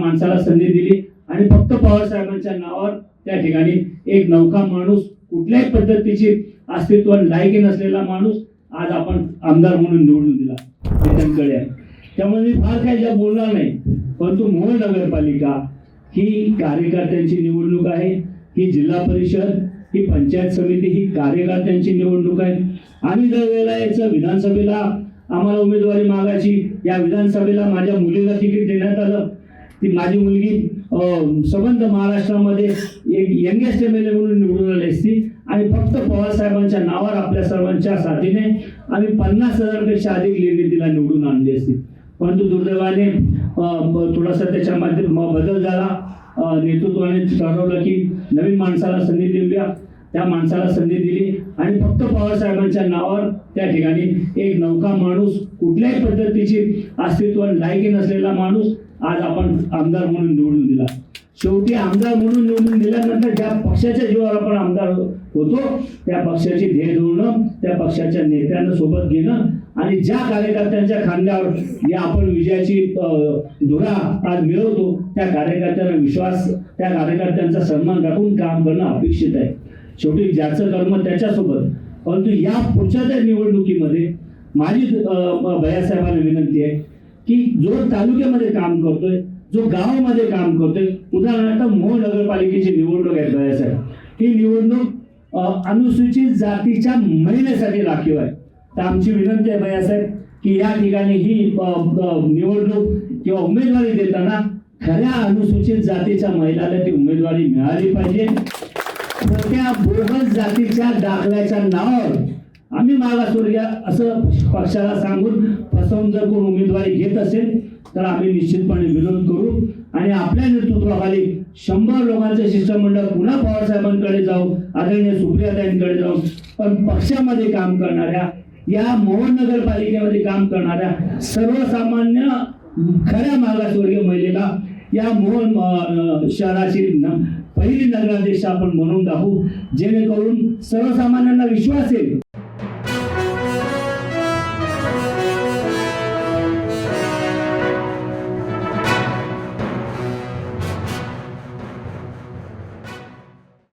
माणसाला संधी दिली आणि फक्त पवार साहेबांच्या नावावर त्या ठिकाणी एक नौका माणूस कुठल्याही पद्धतीची अस्तित्व लायकी नसलेला माणूस आज आपण आमदार म्हणून निवडून दिला. हे आहे. त्यामुळे मी फार काही ज्या बोलणार नाही परंतु मोहोळ नगरपालिका ही कार्यकर्त्यांची निवडणूक आहे ही जिल्हा परिषद ही पंचायत समिती ही कार्यकर्त्यांची निवडणूक आहे. आम्ही दरवेळेला याचं विधानसभेला आम्हाला उमेदवारी मागायची या विधानसभेला माझ्या मुलीला तिकीट देण्यात ती माझी मुलगी संबंध महाराष्ट्रामध्ये एक यंगेस्ट एम एल ए म्हणून निवडून आली असती. आणि फक्त पवार साहेबांच्या नावावर आपल्या सर्वांच्या साथीने आम्ही पन्नास हजारपेक्षा अधिक लेणी तिला निवडून आणली असती. परंतु दुर्दैवाने थोडासा त्याच्यामध्ये बदल झाला. नेतृत्वाने ठरवलं की नवीन माणसाला संधी देऊया. त्या माणसाला संधी दिली. आणि फक्त पवार साहेबांच्या नावावर त्या ठिकाणी एक नौका माणूस कुठल्याही पद्धतीची अस्तित्व लायकी नसलेला माणूस आज आपण आमदार म्हणून निवडून दिला. शेवटी आमदार म्हणून निवडून दिल्यानंतर ज्या पक्षाच्या जीवावर आपण आमदार होतो त्या पक्षाची ध्येय धोरणं त्या पक्षाच्या नेत्यांना सोबत घेणं आणि ज्या कार्यकर्त्यांच्या खांद्यावर या आपण विजयाची धुरा आज मिळवतो त्या कार्यकर्त्यांना विश्वास त्या कार्यकर्त्यांचा सन्मान राखून काम करणं अपेक्षित आहे. शेवटी ज्याचं कर्म त्याच्यासोबत. परंतु या पुढच्या त्या निवडणुकीमध्ये माझी अं, भैयासाहेबांना विनंती आहे की जो तालुक्यामध्ये काम करतोय जो गावामध्ये काम करतोय उदाहरणार्थ मोह नगरपालिकेची निवडणूक आहे भैयासाहेब ही निवडणूक अनुसूचित जातीच्या महिलेसाठी राखीव आहे. तर आमची विनंती आहे भैयासाहेब की या ठिकाणी ही निवडणूक किंवा उमेदवारी देताना खऱ्या अनुसूचित जातीच्या महिलाला ती उमेदवारी मिळाली पाहिजे. त्या बोगस जातीच्या दाखल्याच्या नावावर आम्ही मागासवर्गीय असं पक्षाला सांगून फसवून जर कोण उमेदवारी घेत असेल तर आम्ही निश्चितपणे विरोध करू. आणि आपल्या नेतृत्वाखाली शंभर लोकांचं शिष्टमंडळ पुन्हा पवार साहेबांकडे जाऊ आदरणीय सुप्रियाताईंकडे जाऊ पण पक्षामध्ये काम करणाऱ्या या मोहन नगरपालिकेमध्ये काम करणाऱ्या सर्वसामान्य खऱ्या मागासवर्गीय महिलेला या मोहन अं, शहराची पहिली नगराध्यक्ष आपण म्हणून दाखवू जेणेकरून सर्वसामान्यांना विश्वास येईल.